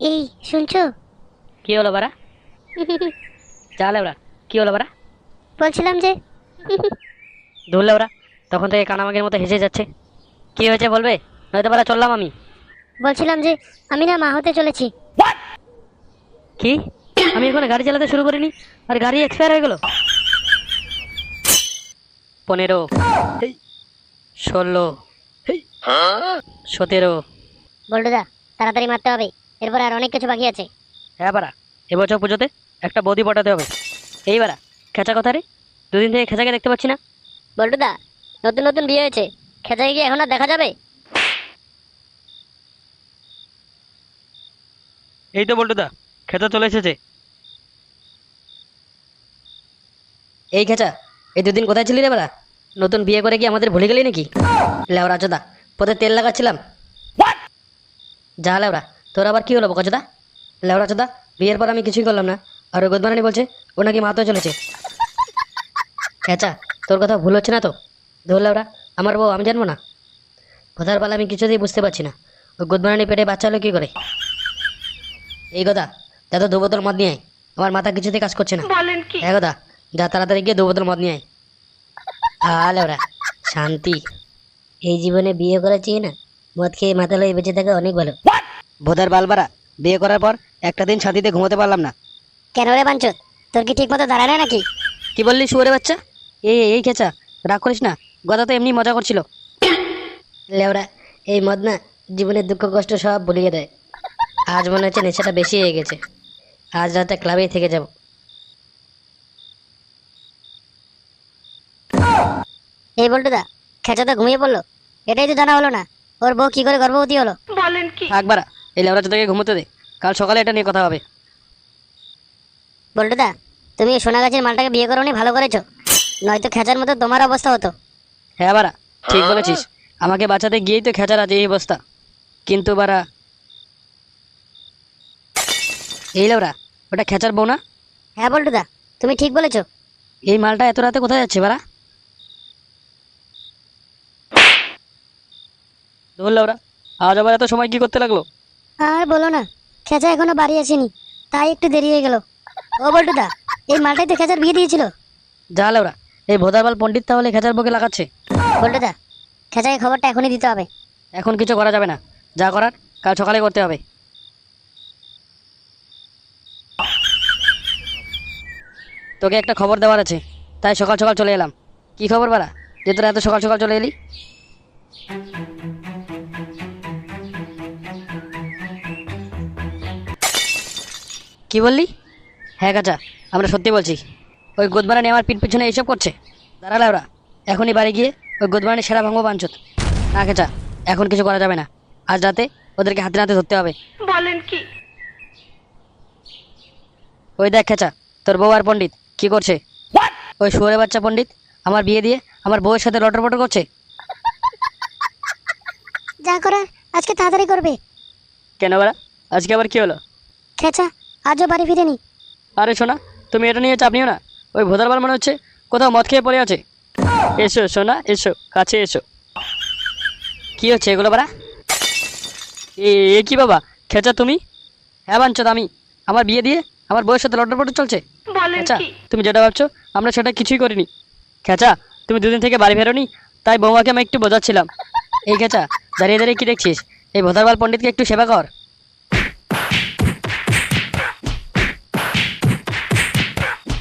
এই শুনছো? কি হলো বারা চালে ওরা কি হলো বারা বলছিলাম যে ধরলে ওরা তখন থেকে কানামাগের মতো হেসে যাচ্ছে। কি হয়েছে বলবে? নয়তো বারা চললাম আমি। বলছিলাম যে আমি না মা হতে চলেছি। কি? আমি এখন গাড়ি চালাতে শুরু করিনি আর গাড়ি এক্সপায়ার হয়ে গেল? পনেরো ষোলো সতেরো। সতেরো বল্টুদা তাড়াতাড়ি মারতে হবে। এরপর আর অনেক কিছু বাকি আছে। হ্যাঁ বারা এবছর পুজোতে একটা বৌদি পটাতে হবে। এই বারা খেঁচা কথা রে? দুদিন থেকে খেঁচাকে দেখতে পাচ্ছি না। বল্টুদা নতুন নতুন বিয়ে হয়েছে। খেঁচাই গিয়ে এখন আর দেখা যাবে? এই তো বল্টুদা খেঁচা চলে এসেছে। এই খেঁচা এই দুদিন কোথায় ছিলি রে বারা নতুন বিয়ে করে কি আমাদের ভুলে গেলি নাকি? লেওরা চোদা পথে তেল লাগাচ্ছিলাম। যা লেওরা। তোর আবার কি হলো বকচোদা? লেওরা চোদা বিয়ের পর আমি কিছুই করলাম না। আর ওই গোদমারানি বলছে ও নাকি মাতো চলেছে। খেঁচা তোর কথা ভুল হচ্ছে না তো? ধর লেওরা আমার বউ আমি জানব না? কথার পালা আমি কিছুতেই বুঝতে পারছি না। ওই গোদমারানি পেটে বাচ্চা হলো কি করে? এই কথা তো দু বোতল মদ নিয়ে আয়। আমার মাথা কিছুতেই কাজ করছে না। হ্যাঁ কথা যা তাড়াতাড়ি গিয়ে দু বোতল মদ নিয়ে আয়। আলে ওরা শান্তি। এই জীবনে বিয়ে করা চেয়ে না? মদ খেয়ে মাথা লয়ে বেঁচে থাকা অনেক ভালো। বোধার বালবারা বিয়ে করার পর একটা দিন শান্তিতে ঘুমোতে পারলাম না। কেন রে বাঞ্চত তোর কি ঠিক মতো দাঁড়ায় না নাকি? কি বললি শুয়ারে বাচ্চা? এই এই খেচা রাগ করিস না গদা তো এমনি মজা করছিল। লেওরা এই মদ না জীবনের দুঃখ কষ্ট সব ভুলিয়ে দেয়। আজ মনে হচ্ছে নেশাটা বেশি হয়ে গেছে। আজ রাতে ক্লাবেই থেকে যাব। এই বল্টুদা খেঁচা তো ঘুমিয়ে পড়ল? এটাই তো জানা হলো না। ওর বউ কি করে গর্ভবতী হলো? থাকবারা এই লেওরা চোদাকে ঘুমোতে দে। কাল সকালে এটা নিয়ে কথা হবে। বল্টুদা তুমি এই সোনা গাছের মালটাকে বিয়ে করোনি ভালো করেছ। নয়তো খেঁচার মতো তোমার অবস্থা হতো। হ্যাঁ বারা ঠিক বলেছিস। আমাকে বাঁচাতে গিয়েই তো খেচার আছে এই অবস্থা। কিন্তু বারা এই লেওরা ওটা খেচার বউ না? হ্যাঁ বল্টুদা তুমি ঠিক বলেছ। এই মালটা এত রাতে কোথায় যাচ্ছে বারা ধরলে ওরা আজ আবার এত সময় কি করতে লাগল? আর বলো না খেঁচা এখনও বাড়ি আসেনি তাই একটু দেরি হয়ে গেল। ও বল্টুদা এই মালটাই তো খেঁচার বিয়ে দিয়েছিল। যা লেওরা এই ভোদারবাল পণ্ডিত তাহলে খেচার বউকে লাগাচ্ছে। বল্টুদা খেঁচাকে খবরটা এখনই দিতে হবে। এখন কিছু করা যাবে না যা করার কাল সকালে করতে হবে। তোকে একটা খবর দেওয়ার আছে তাই সকাল সকাল চলে এলাম। কি খবর বাড়া যে তোরা এত সকাল সকাল চলে এলি? কি বললি? হ্যাঁ কাচা আমরা সত্যি বলছি। ওই গোদবারানি আমার পিঠ পিছনে এইসব করছে। দাঁড়ালে ওরা এখনই বাড়ি গিয়ে ওই গোদবারানি সেরা ভাঙবো বাঞ্চত। না কেচা এখন কিছু করা যাবে না। আজ রাতে ওদেরকে হাতে নাতে ধরতে হবে। বলেন কি? ওই দেখ খেচা তোর বউ আর পণ্ডিত কি করছে? ওই শুয়ারে বাচ্চা পণ্ডিত আমার বিয়ে দিয়ে আমার বউয়ের সাথে লটর পটর করছে? যা করার আজকে তাড়াতাড়ি করবে। কেন বাড়া? আজকে আবার কি হলো? খেঁচা আজও বাড়ি ফিরেনি। আরে শোনা তুমি এটা নিয়ে চাপ নিও না। ওই ভোদারবার মনে হচ্ছে কোথাও মদ খেয়ে পড়ে আছে। এসো সোনা এসো কাছে এসো। কি হচ্ছে এগুলো বাড়া? এ এ কি বাবা খেচা তুমি? হ্যাঁ বাঞ্চত আমি। আমার বিয়ে দিয়ে আমার বউয়ের সাথে লটর পটর চলছে। কি? তুমি যেটা ভাবছ আমরা সেটা কিছুই করিনি। খেচা তুমি দুদিন থেকে বাড়ি ফেরোনি তাই বৌমাকে আমি একটু বোঝাচ্ছিলাম। এই খেচা দাঁড়িয়ে দাঁড়িয়ে কি দেখছিস? এই ভোদারবাল পণ্ডিতকে একটু সেবা কর।